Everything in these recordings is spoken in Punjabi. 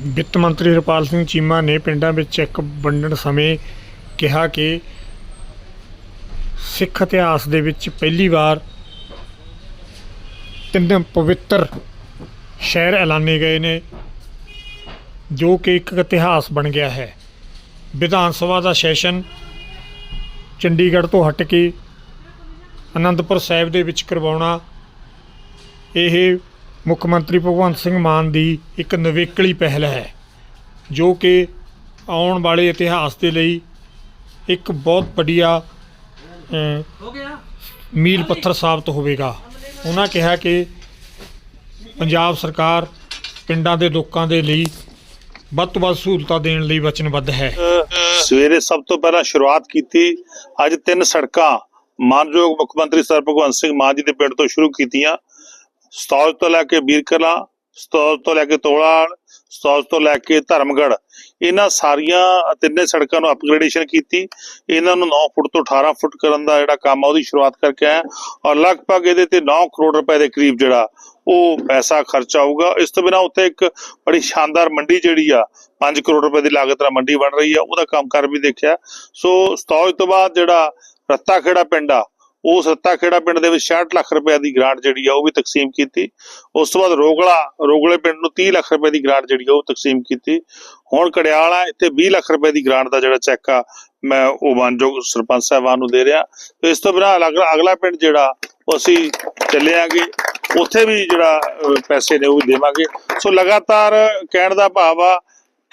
ਵਿੱਤ ਮੰਤਰੀ ਹਰਪਾਲ ਸਿੰਘ ਚੀਮਾ ਨੇ ਪਿੰਡਾਂ ਵਿੱਚ ਚੈੱਕ ਵੰਡਣ ਸਮੇਂ ਕਿਹਾ ਕਿ ਸਿੱਖ ਇਤਿਹਾਸ ਦੇ ਵਿੱਚ ਪਹਿਲੀ ਵਾਰ ਤਿੰਨ ਪਵਿੱਤਰ ਸ਼ਹਿਰ ਐਲਾਨੇ ਗਏ ਨੇ, ਜੋ ਕਿ ਇੱਕ ਇਤਿਹਾਸ ਬਣ ਗਿਆ ਹੈ। ਵਿਧਾਨ ਸਭਾ ਦਾ ਸੈਸ਼ਨ ਚੰਡੀਗੜ੍ਹ ਤੋਂ ਹਟ ਕੇ ਅਨੰਦਪੁਰ ਸਾਹਿਬ ਦੇ ਵਿੱਚ ਕਰਵਾਉਣਾ, ਇਹ ਮੁੱਖ ਮੰਤਰੀ ਭਗਵੰਤ ਸਿੰਘ ਮਾਨ ਦੀ ਇੱਕ ਨਵੇਕਲੀ ਪਹਿਲ ਹੈ ਜੋ ਕਿ ਆਉਣ ਵਾਲੇ ਇਤਿਹਾਸ ਦੇ ਲਈ ਇੱਕ ਬਹੁਤ ਵੱਡੀਆ ਮੀਲ ਪੱਥਰ ਸਾਬਤ ਹੋਵੇਗਾ। ਉਹਨਾਂ ਕਿਹਾ ਕਿ ਪੰਜਾਬ ਸਰਕਾਰ ਪਿੰਡਾਂ ਦੇ ਲੋਕਾਂ ਦੇ ਲਈ ਵੱਧ ਤੋਂ ਵੱਧ ਸਹੂਲਤਾਂ ਦੇਣ ਲਈ ਵਚਨਬੱਧ ਹੈ। ਸਵੇਰੇ ਸਭ ਤੋਂ ਪਹਿਲਾਂ ਸ਼ੁਰੂਆਤ ਕੀਤੀ ਅੱਜ ਤਿੰਨ ਸੜਕਾਂ ਮਾਨਯੋਗ ਮੁੱਖ ਮੰਤਰੀ ਸਰ ਭਗਵੰਤ ਸਿੰਘ ਮਾਨ ਜੀ ਦੇ ਪਿੰਡ ਤੋਂ ਸ਼ੁਰੂ ਕੀਤੀਆਂ। ਸਤੌਜ ਤੋਂ ਲੈ ਕੇ ਬੀਰਕਲਾ, ਸਤੌਜ ਤੋਂ ਲੈ ਕੇ ਤੋਲਾਲ ਸਤੌਜ ਤੋਂ ਲੈ ਕੇ ਧਰਮਗੜ ਇਹਨਾਂ ਸਾਰੀਆਂ ਤਿੰਨੇ ਸੜਕਾਂ ਨੂੰ ਅਪਗ੍ਰੇਡੇਸ਼ਨ ਕੀਤੀ। ਇਹਨਾਂ ਨੂੰ 9 ਫੁੱਟ ਤੋਂ 18 ਫੁੱਟ ਕਰਨ ਦਾ ਜਿਹੜਾ ਕੰਮ ਆ, ਉਹਦੀ ਸ਼ੁਰੂਆਤ ਕਰਕੇ ਆਇਆ। ਔਰ ਲਗਭਗ ਇਹਦੇ ਤੇ 9 ਕਰੋੜ ਰੁਪਏ ਦੇ ਕਰੀਬ ਜਿਹੜਾ ਉਹ ਪੈਸਾ ਖਰਚ ਆਊਗਾ ਇਸ ਤੋਂ ਬਿਨਾਂ ਉੱਥੇ ਇੱਕ ਬੜੀ ਸ਼ਾਨਦਾਰ ਮੰਡੀ ਜਿਹੜੀ ਆ 5 ਕਰੋੜ ਰੁਪਏ ਦੀ ਲਾਗਤ ਨਾਲ ਮੰਡੀ ਬਣ ਰਹੀ ਆ। ਉਹਦਾ ਕੰਮ ਕਰ ਵੀ ਦੇਖਿਆ। ਸੋ ਸਤੌਜ ਤੋਂ ਬਾਅਦ ਜਿਹੜਾ ਰੱਤਾ ਖੇੜਾ ਪਿੰਡ ਆ ਉਹ ਸੱਤਾ ਖੇੜਾ ਪਿੰਡ ਦੇ ਵਿੱਚ 66 ਲੱਖ ਰੁਪਏ ਦੀ ਗ੍ਰਾਂਟ ਜਿਹੜੀ ਆ ਉਹ ਵੀ ਤਕਸੀਮ ਕੀਤੀ। ਉਸ ਤੋਂ ਬਾਅਦ ਰੋਗਲਾ, ਰੋਗਲੇ ਪਿੰਡ ਨੂੰ 30 ਲੱਖ ਰੁਪਏ ਦੀ ਗ੍ਰਾਂਟ ਜਿਹੜੀ ਆ ਉਹ ਤਕਸੀਮ ਕੀਤੀ। ਹੁਣ ਕੜਿਆਲਾ, ਇੱਥੇ 20 ਲੱਖ ਰੁਪਏ ਦੀ ਗ੍ਰਾਂਟ ਦਾ ਜਿਹੜਾ ਚੈੱਕ ਆ, ਮੈਂ ਉਹ ਮਾਨਯੋਗ ਸਰਪੰਚ ਸਾਹਿਬਾਨ ਨੂੰ ਦੇ ਰਿਹਾ। ਤੇ ਇਸ ਤੋਂ ਬਿਨਾਂ ਅਗਲਾ ਅਗਲਾ ਪਿੰਡ ਜਿਹੜਾ ਅਸੀਂ ਚੱਲੇ ਆਂਗੇ। ਉੱਥੇ ਵੀ ਜਿਹੜਾ ਪੈਸੇ ਨੇ ਉਹ ਵੀ ਦੇਵਾਂਗੇ। ਸੋ ਲਗਾਤਾਰ ਕਹਿਣ ਦਾ ਭਾਵ ਆ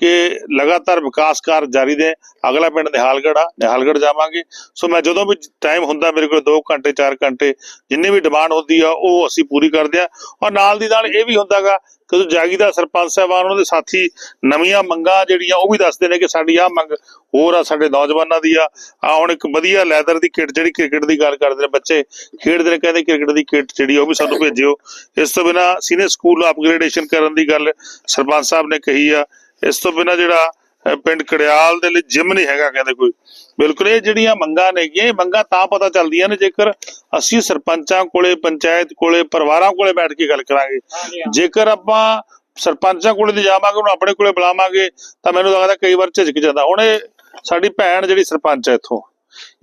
ਕਿ ਲਗਾਤਾਰ ਵਿਕਾਸ ਕਾਰਜ ਜਾਰੀ ਨੇ। ਅਗਲਾ ਪਿੰਡ ਨਿਹਾਲਗੜ੍ਹ ਆ, ਨਿਹਾਲਗੜ੍ਹ ਜਾਵਾਂਗੇ। ਸੋ ਮੈਂ ਜਦੋਂ ਵੀ ਟਾਈਮ ਹੁੰਦਾ, ਮੇਰੇ ਕੋਲ 2 ਘੰਟੇ 4 ਘੰਟੇ ਜਿੰਨੀ ਵੀ ਡਿਮਾਂਡ ਹੁੰਦੀ ਆ, ਉਹ ਅਸੀਂ ਪੂਰੀ ਕਰਦੇ ਆ। ਔਰ ਨਾਲ ਦੀ ਨਾਲ ਇਹ ਵੀ ਹੁੰਦਾਗਾ ਕਿ ਜਾਗੀ ਦਾ ਸਰਪੰਚ ਸਾਹਿਬਾਨ ਉਹਨਾਂ ਦੇ ਸਾਥੀ ਨਵੀਆਂ ਮੰਗਾਂ ਜਿਹੜੀਆਂ, ਉਹ ਵੀ ਦੱਸਦੇ ਨੇ ਕਿ ਸਾਡੀ ਆਹ ਮੰਗ ਹੋਰ ਆ, ਸਾਡੇ ਨੌਜਵਾਨਾਂ ਦੀ ਆ। ਆ ਹੁਣ ਇੱਕ ਵਧੀਆ ਲੈਦਰ ਦੀ ਕਿੱਟ ਜਿਹੜੀ ਕ੍ਰਿਕਟ ਦੀ ਗੱਲ ਕਰਦੇ ਨੇ, ਬੱਚੇ ਖੇਡਦੇ ਨੇ, ਕਹਿੰਦੇ ਕ੍ਰਿਕਟ ਦੀ ਕਿੱਟ ਜਿਹੜੀ, ਉਹ ਵੀ ਸਾਨੂੰ ਭੇਜਿਓ। ਇਸ ਤੋਂ ਬਿਨਾ ਸੀਨੀਅਰ ਸਕੂਲ ਅਪਗ੍ਰੇਡੇਸ਼ਨ ਕਰਨ ਦੀ ਗੱਲ ਸਰਪੰਚ ਸਾਹਿਬ ਨੇ ਕਹੀ ਆ। ਇਸ ਤੋਂ ਬਿਨਾ ਜਿਹੜਾ ਪਿੰਡ ਕੜਿਆਲ ਦੇ ਲਈ ਜਿਮ ਨਹੀਂ ਹੈਗਾ ਕਹਿੰਦੇ ਕੋਈ। ਬਿਲਕੁਲ ਇਹ ਜਿਹੜੀਆਂ ਮੰਗਾਂ ਨੇਗੀਆਂ ਇਹ ਮੰਗਾਂ ਤਾਂ ਪਤਾ ਚੱਲਦੀਆਂ ਨੇ ਜੇਕਰ ਅਸੀਂ ਸਰਪੰਚਾਂ ਕੋਲੇ ਪੰਚਾਇਤ ਕੋਲੇ ਪਰਿਵਾਰਾਂ ਕੋਲੇ ਬੈਠ ਕੇ ਗੱਲ ਕਰਾਂਗੇ। ਜੇਕਰ ਆਪਾਂ ਸਰਪੰਚਾਂ ਕੋਲੇ ਤੇ ਜਾਵਾਂਗੇ ਉਹਨੂੰ ਆਪਣੇ ਕੋਲੇ ਬੁਲਾਵਾਂਗੇ ਤਾਂ ਮੈਨੂੰ ਲੱਗਦਾ ਕਈ ਵਾਰ ਝਿਜਕ ਜਾਂਦਾ। ਹੁਣ ਇਹ ਸਾਡੀ ਭੈਣ ਜਿਹੜੀ ਸਰਪੰਚ ਹੈ ਇੱਥੋਂ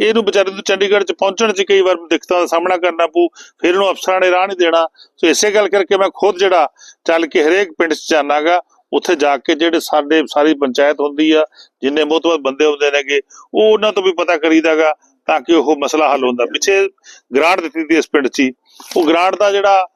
ਇਹਨੂੰ ਵਿਚਾਰੇ ਨੂੰ ਚੰਡੀਗੜ੍ਹ ਚ ਪਹੁੰਚਣ ਚ ਕਈ ਵਾਰ ਦਿੱਕਤਾਂ ਦਾ ਸਾਹਮਣਾ ਕਰਨਾ ਪਊ ਫਿਰ ਇਹਨੂੰ ਅਫਸਰਾਂ ਨੇ ਰਾਹ ਨਹੀਂ ਦੇਣਾ। ਸੋ ਇਸੇ ਗੱਲ ਕਰਕੇ ਮੈਂ ਖੁਦ ਜਿਹੜਾ ਚੱਲ ਕੇ ਹਰੇਕ ਪਿੰਡ ਚ ਜਾਣਾਗਾ ਉੱਥੇ ਜਾ ਕੇ ਜਿਹੜੇ ਸਾਡੇ, ਸਾਰੀ ਪੰਚਾਇਤ ਹੁੰਦੀ ਆ, ਜਿੰਨੇ ਮੋਤਬਰ ਬੰਦੇ ਹੁੰਦੇ ਨੇਗੇ, ਉਹ ਉਹਨਾਂ ਤੋਂ ਵੀ ਪਤਾ ਕਰੀਦਾਗਾ ਤਾਂ ਕਿ ਉਹ ਮਸਲਾ ਹੱਲ ਹੁੰਦਾ। ਪਿੱਛੇ ਗ੍ਰਾਂਟ ਦਿੱਤੀ ਸੀ ਇਸ ਪਿੰਡ 'ਚ ਉਹ ਗ੍ਰਾਂਟ ਦਾ ਜਿਹੜਾ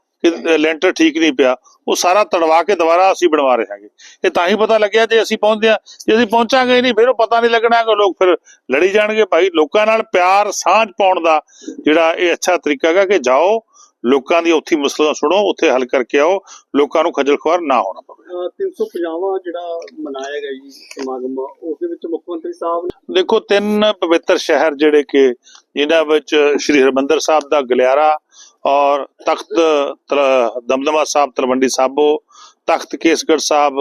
ਲੈਂਟਰ ਠੀਕ ਨਹੀਂ ਪਿਆ, ਉਹ ਸਾਰਾ ਤੜਵਾ ਕੇ ਦੁਬਾਰਾ ਅਸੀਂ ਬਣਵਾ ਰਹੇ ਹਾਂਗੇ। ਇਹ ਤਾਂ ਹੀ ਪਤਾ ਲੱਗਿਆ ਜੇ ਅਸੀਂ ਪਹੁੰਚਦੇ ਆ ਜੇ ਅਸੀਂ ਪਹੁੰਚਾਂਗੇ ਨਹੀਂ, ਫਿਰ ਉਹ ਪਤਾ ਨਹੀਂ ਲੱਗਣਾ ਕਿ ਲੋਕ ਫਿਰ ਲੜੀ ਜਾਣਗੇ। ਭਾਈ ਲੋਕਾਂ ਨਾਲ ਪਿਆਰ, ਸਾਂਝ ਪਾਉਣ ਦਾ ਜਿਹੜਾ ਇਹ ਅੱਛਾ ਤਰੀਕਾ ਹੈਗਾ ਕਿ ਜਾਓ ਲੋਕਾਂ ਦੀ ਉੱਥੇ ਮਸਲਾ ਸੁਣੋ ਉੱਥੇ ਹੱਲ ਕਰਕੇ ਆਓ ਲੋਕਾਂ ਨੂੰ ਖੱਜਲ ਖੁਆਰ ਨਾ ਹੋਣਾ ਪਵੇ। ਅਹ 350ਵਾਂ ਜਿਹੜਾ ਮਨਾਇਆ ਗਿਆ ਜੀ ਸਮਾਗਮ ਉਸ ਦੇ ਵਿੱਚ ਮੁੱਖ ਮੰਤਰੀ ਸਾਹਿਬ ਨੇ ਦੇਖੋ ਤਿੰਨ ਪਵਿੱਤਰ ਸ਼ਹਿਰ ਜਿਹੜੇ ਕਿ ਜਿਨ੍ਹਾਂ ਵਿੱਚ ਸ੍ਰੀ ਹਰਿਮੰਦਰ ਸਾਹਿਬ ਦਾ ਗਲਿਆਰਾ ਔਰ ਤਖਤ ਦਮਦਮਾ ਸਾਹਿਬ ਤਲਵੰਡੀ ਸਾਬੋ ਤਖਤ ਕੇਸਗੜ੍ਹ ਸਾਹਿਬ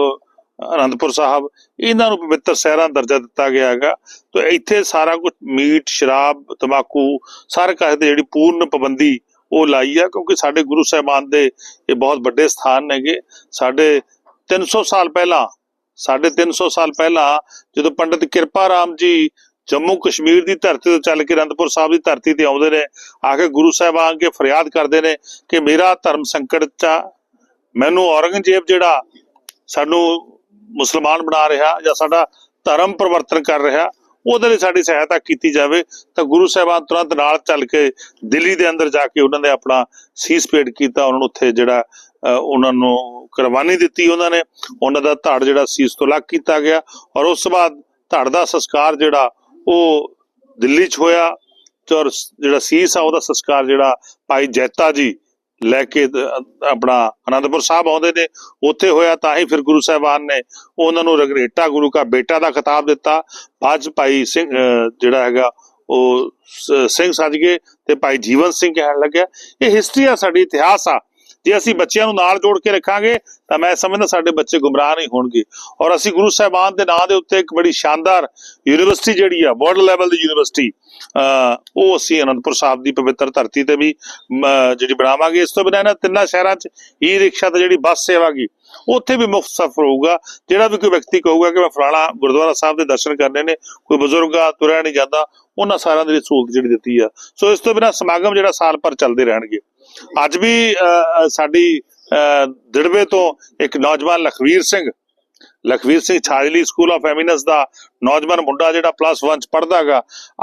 ਅਨੰਦਪੁਰ ਸਾਹਿਬ ਇਹਨਾਂ ਨੂੰ ਪਵਿੱਤਰ ਸ਼ਹਿਰਾਂ ਦਾ ਦਰਜਾ ਦਿੱਤਾ ਗਿਆ ਹੈਗਾ। ਤੇ ਇੱਥੇ ਸਾਰਾ ਕੁਝ ਮੀਟ ਸ਼ਰਾਬ ਤੰਬਾਕੂ ਸਾਰੇ ਕਾਸੇ ਦੀ ਜਿਹੜੀ ਪੂਰਨ ਪਾਬੰਦੀ ਉਹ ਲਾਈ ਆ, ਕਿਉਂਕਿ ਸਾਡੇ ਗੁਰੂ ਸਾਹਿਬਾਨ ਦੇ ਇਹ ਬਹੁਤ ਵੱਡੇ ਸਥਾਨ ਨੇਗੇ ਸਾਡੇ 300 ਸਾਲ ਪਹਿਲਾਂ ਸਾਢੇ 300 ਸਾਲ ਪਹਿਲਾਂ ਜਦੋਂ ਪੰਡਿਤ ਕਿਰਪਾ ਰਾਮ ਜੀ ਜੰਮੂ ਕਸ਼ਮੀਰ ਦੀ ਧਰਤੀ ਤੋਂ ਚੱਲ ਕੇ ਅਨੰਦਪੁਰ ਸਾਹਿਬ ਦੀ ਧਰਤੀ ਤੇ ਆਉਂਦੇ ਨੇ, ਆ ਕੇ ਗੁਰੂ ਸਾਹਿਬਾਨ ਅੱਗੇ ਫਰਿਆਦ ਕਰਦੇ ਨੇ ਕਿ ਮੇਰਾ ਧਰਮ ਸੰਕਟ ਚ ਆ। ਮੈਨੂੰ ਔਰੰਗਜ਼ੇਬ ਜਿਹੜਾ ਸਾਨੂੰ ਮੁਸਲਮਾਨ ਬਣਾ ਰਿਹਾ ਜਾਂ ਸਾਡਾ ਧਰਮ ਪਰਿਵਰਤਨ ਕਰ ਰਿਹਾ ਉਹਦੇ ਲਈ ਸਾਡੀ ਸਹਾਇਤਾ ਕੀਤੀ ਜਾਵੇ ਤਾਂ ਗੁਰੂ ਸਾਹਿਬਾਨ ਤੁਰੰਤ ਨਾਲ ਚੱਲ ਕੇ ਦਿੱਲੀ ਦੇ ਅੰਦਰ ਜਾ ਕੇ ਉਹਨਾਂ ਨੇ ਆਪਣਾ ਸੀਸ ਪੇਟ ਕੀਤਾ ਉਹਨਾਂ ਨੂੰ ਉੱਥੇ ਜਿਹੜਾ ਅਹ, ਉਹਨਾਂ ਨੂੰ ਕੁਰਬਾਨੀ ਦਿੱਤੀ ਉਹਨਾਂ ਨੇ ਉਹਨਾਂ ਦਾ ਧੜ ਜਿਹੜਾ ਸੀਸ ਤੋਂ ਅਲੱਗ ਕੀਤਾ ਗਿਆ ਔਰ ਉਸ ਤੋਂ ਬਾਅਦ ਧੜ ਦਾ ਸੰਸਕਾਰ ਜਿਹੜਾ ਉਹ ਦਿੱਲੀ 'ਚ ਹੋਇਆ ਔਰ ਜਿਹੜਾ ਸੀਸ ਆ ਉਹਦਾ ਸੰਸਕਾਰ ਜਿਹੜਾ ਭਾਈ ਜੈਤਾ ਜੀ ਲੈ ਕੇ ਆਪਣਾ ਅਨੰਦਪੁਰ ਸਾਹਿਬ ਆਉਂਦੇ ਨੇ ਉੱਥੇ ਹੋਇਆ ਤਾਂ ਹੀ ਫਿਰ ਗੁਰੂ ਸਾਹਿਬਾਨ ਨੇ ਉਹਨਾਂ ਨੂੰ ਰਗਰੇਟਾ ਗੁਰੂ ਕਾ ਬੇਟਾ ਦਾ ਖਿਤਾਬ ਦਿੱਤਾ। ਬਾਅਦ 'ਚ ਭਾਈ ਸਿੰਘ ਅਹ, ਜਿਹੜਾ ਹੈਗਾ ਉਹ ਸਿੰਘ ਸੱਜ ਗਏ ਤੇ ਭਾਈ ਜੀਵਨ ਸਿੰਘ ਕਹਿਣ ਲੱਗਿਆ ਇਹ ਹਿਸਟਰੀ ਆ ਸਾਡੀ ਇਤਿਹਾਸ ਆ। ਜੇ ਅਸੀਂ ਬੱਚਿਆਂ ਨੂੰ ਨਾਲ ਜੋੜ ਕੇ ਰੱਖਾਂਗੇ, ਤਾਂ ਮੈਂ ਸਮਝਦਾ ਸਾਡੇ ਬੱਚੇ ਗੁੰਮਰਾਹ ਨਹੀਂ ਹੋਣਗੇ। ਔਰ ਅਸੀਂ ਗੁਰੂ ਸਾਹਿਬਾਨ ਦੇ ਨਾਂ ਦੇ ਉੱਤੇ ਇੱਕ ਬੜੀ ਸ਼ਾਨਦਾਰ ਯੂਨੀਵਰਸਿਟੀ ਜਿਹੜੀ ਆ ਵਰਲਡ ਲੈਵਲ ਦੀ ਯੂਨੀਵਰਸਿਟੀ, ਅਹ ਉਹ ਅਸੀਂ ਅਨੰਦਪੁਰ ਸਾਹਿਬ ਦੀ ਪਵਿੱਤਰ ਧਰਤੀ ਤੇ ਵੀ ਜਿਹੜੀ ਬਣਾਵਾਂਗੇ। ਇਸ ਤੋਂ ਬਿਨਾਂ ਇਹਨਾਂ ਤਿੰਨਾਂ ਸ਼ਹਿਰਾਂ 'ਚ ਈ ਰਿਕਸ਼ਾ ਤੇ ਜਿਹੜੀ ਬੱਸ ਸੇਵਾ ਗੀ, ਉੱਥੇ ਵੀ ਮੁਫਤ ਸਫ਼ਰ ਹੋਊਗਾ। ਜਿਹੜਾ ਵੀ ਕੋਈ ਵਿਅਕਤੀ ਕਹੂਗਾ ਕਿ ਮੈਂ ਫਲਾਣਾ ਗੁਰਦੁਆਰਾ ਸਾਹਿਬ ਦੇ ਦਰਸ਼ਨ ਕਰਨੇ ਨੇ, ਕੋਈ ਬਜ਼ੁਰਗ ਆ, ਤੁਰਿਆ ਨਹੀਂ ਜਾਂਦਾ, ਉਹਨਾਂ ਸਾਰਿਆਂ ਦੇ ਲਈ ਸਹੂਲਤ ਜਿਹੜੀ ਦਿੱਤੀ ਆ। ਸੋ ਇਸ ਤੋਂ ਬਿਨਾਂ ਸਮਾਗਮ ਜਿਹੜਾ ਸਾਲ ਭਰ ਚੱਲਦੇ ਰਹਿਣਗੇ। ਅੱਜ ਵੀ ਸਾਡੀ ਅ, ਦਿੜਵੇ ਤੋਂ ਇੱਕ ਨੌਜਵਾਨ Lakhvir Singh Lakhvir Singh Chhajli school of eminence ਦਾ ਨੌਜਵਾਨ ਮੁੰਡਾ ਜਿਹੜਾ ਪਲੱਸ 1 ਚ ਪੜਦਾਗਾ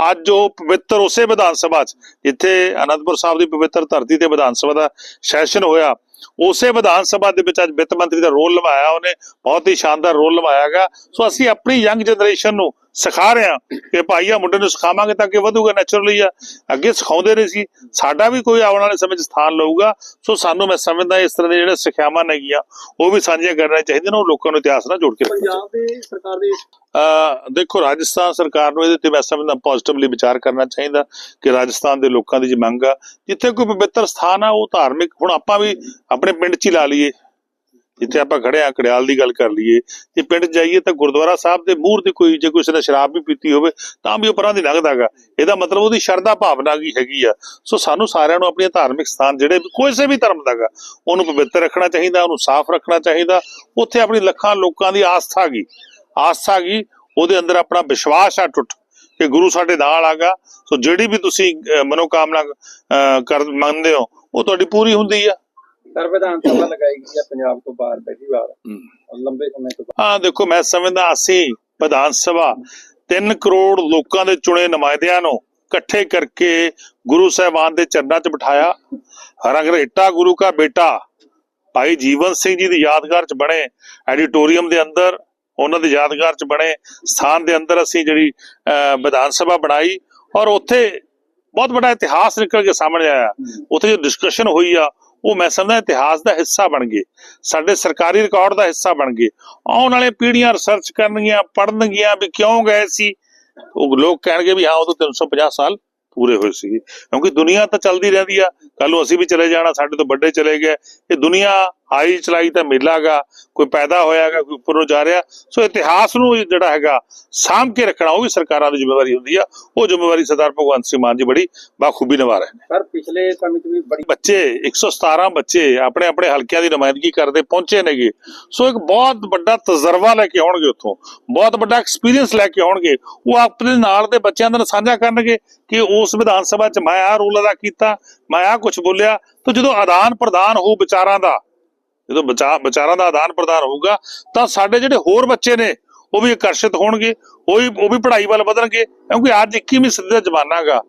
ਅੱਜ ਉਹ ਪਵਿੱਤਰ ਉਸੇ ਵਿਧਾਨ ਸਭਾ ਚ ਜਿੱਥੇ ਅਨੰਦਪੁਰ ਸਾਹਿਬ ਦੀ ਪਵਿੱਤਰ ਧਰਤੀ ਤੇ ਵਿਧਾਨ ਸਭਾ ਦਾ ਸੈਸ਼ਨ ਹੋਇਆ ਉਸੇ ਵਿਧਾਨ ਸਭਾ ਦੇ ਵਿੱਚ ਅੱਜ ਵਿੱਤ ਮੰਤਰੀ ਦਾ ਰੋਲ ਨਿਭਾਇਆ ਉਹਨੇ ਬਹੁਤ ਹੀ ਸ਼ਾਨਦਾਰ ਰੋਲ ਨਿਭਾਇਆਗਾ ਸੋ ਅਸੀਂ ਆਪਣੀ ਯੰਗ ਜਨਰੇਸ਼ਨ ਨੂੰ ਸਿਖਾ ਰਹੇ ਕਿ ਭਾਈ ਆ ਮੁੰਡੇ ਨੂੰ ਸਿਖਾਵਾਂਗੇ ਤਾਂ ਅੱਗੇ ਵਧੂਗਾ ਨੈਚੁਰਲੀ ਆ। ਅੱਗੇ ਸਿਖਾਉਂਦੇ ਨਹੀਂ ਸੀ। ਸਾਡਾ ਵੀ ਕੋਈ ਆਉਣ ਵਾਲੇ ਸਮੇਂ 'ਚ ਸਥਾਨ ਲਊਗਾ। ਸੋ ਸਾਨੂੰ ਮੈਂ ਸਮਝਦਾ ਇਸ ਤਰ੍ਹਾਂ ਦੇ ਜਿਹੜੇ ਸਿੱਖਿਆਵਾਂ ਨੇਗੀਆਂ ਉਹ ਵੀ ਸਾਂਝੀਆਂ ਕਰਨੀਆਂ ਚਾਹੀਦੀਆਂ ਨੇ ਉਹ ਲੋਕਾਂ ਨੂੰ ਇਤਿਹਾਸ ਨਾਲ ਜੋੜ ਕੇ ਪੰਜਾਬ ਦੇ ਸਰਕਾਰ ਦੇ ਦੇਖੋ ਰਾਜਸਥਾਨ ਸਰਕਾਰ ਨੂੰ ਇਹਦੇ ਤੇ ਮੈਂ ਸਮਝਦਾ ਪੋਜ਼ਿਟਿਵਲੀ ਵਿਚਾਰ ਕਰਨਾ ਚਾਹੀਦਾ ਕਿ ਰਾਜਸਥਾਨ ਦੇ ਲੋਕਾਂ ਦੀ ਜੇ ਮੰਗ ਆ। ਜਿੱਥੇ ਕੋਈ ਪਵਿੱਤਰ ਸਥਾਨ ਆ ਉਹ ਧਾਰਮਿਕ ਹੁਣ ਆਪਾਂ ਵੀ ਆਪਣੇ ਪਿੰਡ 'ਚ ਹੀ ਲਾ ਲਈਏ। ਜਿੱਥੇ ਆਪਾਂ ਖੜੇ ਆ ਕੜਿਆਲ ਦੀ ਗੱਲ ਕਰ ਲਈਏ, ਜੇ ਪਿੰਡ ਜਾਈਏ ਤਾਂ ਗੁਰਦੁਆਰਾ ਸਾਹਿਬ ਦੇ ਮੂਹਰ ਦੀ ਕੋਈ ਜੇ ਕੋਈ ਨੇ ਸ਼ਰਾਬ ਵੀ ਪੀਤੀ ਹੋਵੇ, ਤਾਂ ਵੀ ਉਪਰਾਂ ਦੀ ਲੰਘਦਾਗਾ ਇਹਦਾ ਮਤਲਬ ਉਹਦੀ ਸ਼ਰਧਾ ਭਾਵਨਾ ਕੀ ਹੈਗੀ ਆ। ਸੋ ਸਾਨੂੰ ਸਾਰਿਆਂ ਨੂੰ ਆਪਣੀਆਂ ਧਾਰਮਿਕ ਸਥਾਨ ਜਿਹੜੇ ਵੀ ਕੋਈ ਵੀ ਧਰਮ ਦਾਗਾ ਉਹਨੂੰ ਪਵਿੱਤਰ ਰੱਖਣਾ ਚਾਹੀਦਾ, ਉਹਨੂੰ ਸਾਫ਼ ਰੱਖਣਾ ਚਾਹੀਦਾ। ਉੱਥੇ ਆਪਣੀ ਲੱਖਾਂ ਲੋਕਾਂ ਦੀ ਆਸਥਾ ਗਈ ਆਸਥਾ ਗਈ ਉਹਦੇ ਅੰਦਰ ਆਪਣਾ ਵਿਸ਼ਵਾਸ ਆ ਟੁੱਟ ਕਿ ਗੁਰੂ ਸਾਡੇ ਨਾਲ ਆਗਾ ਸੋ ਜਿਹੜੀ ਵੀ ਤੁਸੀਂ ਮਨੋਕਾਮਨਾ ਕਰ ਮੰਨਦੇ ਹੋ, ਉਹ ਤੁਹਾਡੀ ਪੂਰੀ ਹੁੰਦੀ ਆ। ਸਰ ਵਿਧਾਨ ਸਭਾ ਲਗਾਈ ਗਈ ਹੈ ਪੰਜਾਬ ਤੋਂ ਬਾਹਰ ਪਹਿਲੀ ਵਾਰ। ਲੰਬੇ ਸਮੇਂ ਤੋਂ ਹਾਂ ਦੇਖੋ ਮੈਂ ਸਮਝਦਾ ਅਸੀਂ ਵਿਧਾਨ ਸਭਾ 3 ਕਰੋੜ ਲੋਕਾਂ ਦੇ ਚੁਣੇ ਨੁਮਾਇੰਦਿਆਂ ਨੂੰ ਇਕੱਠੇ ਕਰਕੇ ਗੁਰੂ ਸਾਹਿਬਾਨ ਦੇ ਚਰਨਾਂ 'ਚ ਬਿਠਾਇਆ। ਰੰਗਰੇਟਾ ਗੁਰੂ ਕਾ ਬੇਟਾ ਭਾਈ ਜੀਵਨ ਸਿੰਘ ਜੀ ਦੀ ਯਾਦਗਾਰ 'ਚ ਬਣੇ ਐਡੀਟੋਰੀਅਮ ਦੇ ਅੰਦਰ ਉਹਨਾਂ ਦੀ ਯਾਦਗਾਰ 'ਚ ਬਣੇ ਸਥਾਨ ਦੇ ਅੰਦਰ ਅਸੀਂ ਜਿਹੜੀ ਵਿਧਾਨ ਸਭਾ ਬਣਾਈ। ਔਰ ਉੱਥੇ ਬਹੁਤ ਵੱਡਾ ਇਤਿਹਾਸ ਨਿਕਲ ਕੇ ਸਾਹਮਣੇ ਆਇਆ। ਉੱਥੇ ਜੋ ਡਿਸਕਸ਼ਨ ਹੋਈ ਆ ਉਹ ਮੈਂ ਸਮਝਦਾ ਇਤਿਹਾਸ ਦਾ ਹਿੱਸਾ ਬਣ ਗਏ, ਸਾਡੇ ਸਰਕਾਰੀ ਰਿਕਾਰਡ ਦਾ ਹਿੱਸਾ ਬਣ ਗਏ। ਆਉਣ ਵਾਲੇ ਪੀੜ੍ਹੀਆਂ ਰਿਸਰਚ ਕਰਨਗੀਆਂ, ਪੜ੍ਹਨਗੀਆਂ ਵੀ ਕਿਉਂ ਗਏ ਸੀ? ਉਹ ਲੋਕ ਕਹਿਣਗੇ ਵੀ ਹਾਂ ਉਦੋਂ 350 ਸਾਲ ਪੂਰੇ ਹੋਏ ਸੀ ਕਿਉਂਕਿ ਦੁਨੀਆ ਤਾਂ ਚੱਲਦੀ ਰਹਿੰਦੀ ਆ। ਕੱਲ ਨੂੰ ਅਸੀਂ ਵੀ ਚਲੇ ਜਾਣਾ, ਸਾਡੇ ਤੋਂ ਵੱਡੇ ਚਲੇ ਗਏ। ਇਹ ਦੁਨੀਆ ਆਈ ਚਲਾਈ ਤਾਂ ਮੇਲਾਗਾ ਕੋਈ ਪੈਦਾ ਹੋਇਆਗਾ ਕੋਈ ਉੱਪਰ ਜਾ ਰਿਹਾ ਸੋ ਇਤਿਹਾਸ ਨੂੰ ਜਿਹੜਾ ਹੈਗਾ ਸਾਂਭ ਕੇ ਰੱਖਣਾ ਉਹ ਵੀ ਸਰਕਾਰਾਂ ਦੀ ਜ਼ਿੰਮੇਵਾਰੀ ਹੁੰਦੀ ਆ ਉਹ ਜ਼ਿੰਮੇਵਾਰੀ ਸਰਦਾਰ ਭਗਵੰਤ ਸਿੰਘ ਮਾਨ ਜੀ ਬੜੀ ਬਾਖੂਬੀ ਨਿਭਾ ਰਹੇ ਨੇ। ਸਰ ਪਿਛਲੇ ਸਮੇਂ 'ਚ ਵੀ ਬੜੀ ਬੱਚੇ 117 ਬੱਚੇ ਆਪਣੇ ਆਪਣੇ ਹਲਕਿਆਂ ਦੀ ਨੁਮਾਇੰਦਗੀ ਕਰਦੇ ਪਹੁੰਚੇ ਨੇਗੇ ਸੋ ਇੱਕ ਬਹੁਤ ਵੱਡਾ ਤਜਰਬਾ ਲੈ ਕੇ ਆਉਣਗੇ ਉੱਥੋਂ ਬਹੁਤ ਵੱਡਾ ਐਕਸਪੀਰੀਅੰਸ ਲੈ ਕੇ ਆਉਣਗੇ ਉਹ ਆਪਣੇ ਨਾਲ ਦੇ ਬੱਚਿਆਂ ਦਾ ਸਾਂਝਾ ਕਰਨਗੇ ਕਿ ਉਸ ਵਿਧਾਨ ਸਭਾ 'ਚ ਮੈਂ ਆਹ ਰੋਲ ਅਦਾ ਕੀਤਾ ਮੈਂ ਆਹ ਕੁਝ ਬੋਲਿਆ ਤਾਂ ਜਦੋਂ ਆਦਾਨ ਪ੍ਰਦਾਨ ਹੋ ਵਿਚਾਰਾਂ ਦਾ ਜਦੋਂ ਵਿਚਾਰ ਵਿਚਾਰਾਂ ਦਾ ਆਦਾਨ ਪ੍ਰਦਾਨ ਹੋਊਗਾ, ਤਾਂ ਸਾਡੇ ਜਿਹੜੇ ਹੋਰ ਬੱਚੇ ਨੇ, ਉਹ ਵੀ ਆਕਰਸ਼ਿਤ ਹੋਣਗੇ, ਉਹ ਵੀ ਉਹ ਵੀ ਪੜ੍ਹਾਈ ਵੱਲ ਵਧਣਗੇ, ਕਿਉਂਕਿ ਅੱਜ 21ਵੀਂ ਸਦੀ ਦਾ ਜ਼ਮਾਨਾ ਹੈਗਾ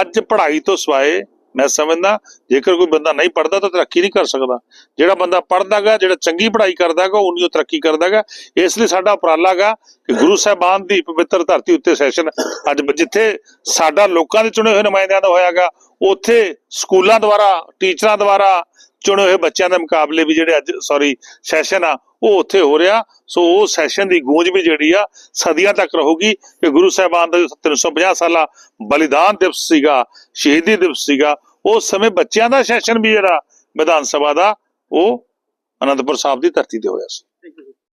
ਅੱਜ ਪੜ੍ਹਾਈ ਤੋਂ ਸਿਵਾਏ ਮੈਂ ਸਮਝਦਾ, ਜੇਕਰ ਕੋਈ ਬੰਦਾ ਨਹੀਂ ਪੜਦਾ ਤਾਂ ਤਰੱਕੀ ਨਹੀਂ ਕਰ ਸਕਦਾ। ਜਿਹੜਾ ਬੰਦਾ ਪੜਦਾਗਾ ਜਿਹੜਾ ਚੰਗੀ ਪੜ੍ਹਾਈ ਕਰਦਾਗਾ ਉਨੀ ਉਹ ਤਰੱਕੀ ਕਰਦਾਗਾ ਇਸ ਲਈ ਸਾਡਾ ਉਪਰਾਲਾ ਗਾ ਕਿ ਗੁਰੂ ਸਾਹਿਬਾਨ ਦੀ ਪਵਿੱਤਰ ਧਰਤੀ ਉੱਤੇ ਸੈਸ਼ਨ ਅੱਜ ਜਿੱਥੇ ਸਾਡਾ ਲੋਕਾਂ ਦੇ ਚੁਣੇ ਹੋਏ ਨੁਮਾਇੰਦਿਆਂ ਦਾ ਹੋਇਆਗਾ ਉੱਥੇ ਸਕੂਲਾਂ ਦੁਆਰਾ, ਟੀਚਰਾਂ ਦੁਆਰਾ ਚੁਣੇ ਹੋਏ ਬੱਚਿਆਂ ਦੇ ਮੁਕਾਬਲੇ ਵੀ ਜਿਹੜੇ ਅੱਜ ਸੌਰੀ ਸੈਸ਼ਨ ਆ, ਉਹ ਉੱਥੇ ਹੋ ਰਿਹਾ। ਸੋ ਉਹ ਸੈਸ਼ਨ ਦੀ ਗੂੰਜ ਵੀ ਜਿਹੜੀ ਆ, ਸਦੀਆਂ ਤੱਕ ਰਹੂਗੀ। ਕਿ ਗੁਰੂ ਸਾਹਿਬਾਨ ਦਾ ਜੋ 350 ਸਾਲਾ ਬਲੀਦਾਨ ਦਿਵਸ ਸੀਗਾ, ਸ਼ਹੀਦੀ ਦਿਵਸ ਸੀਗਾ, ਉਸ ਸਮੇਂ ਬੱਚਿਆਂ ਦਾ ਸੈਸ਼ਨ ਵੀ ਜਿਹੜਾ ਵਿਧਾਨ ਸਭਾ ਦਾ, ਉਹ ਅਨੰਦਪੁਰ ਸਾਹਿਬ ਦੀ ਧਰਤੀ ਤੇ ਹੋਇਆ ਸੀ।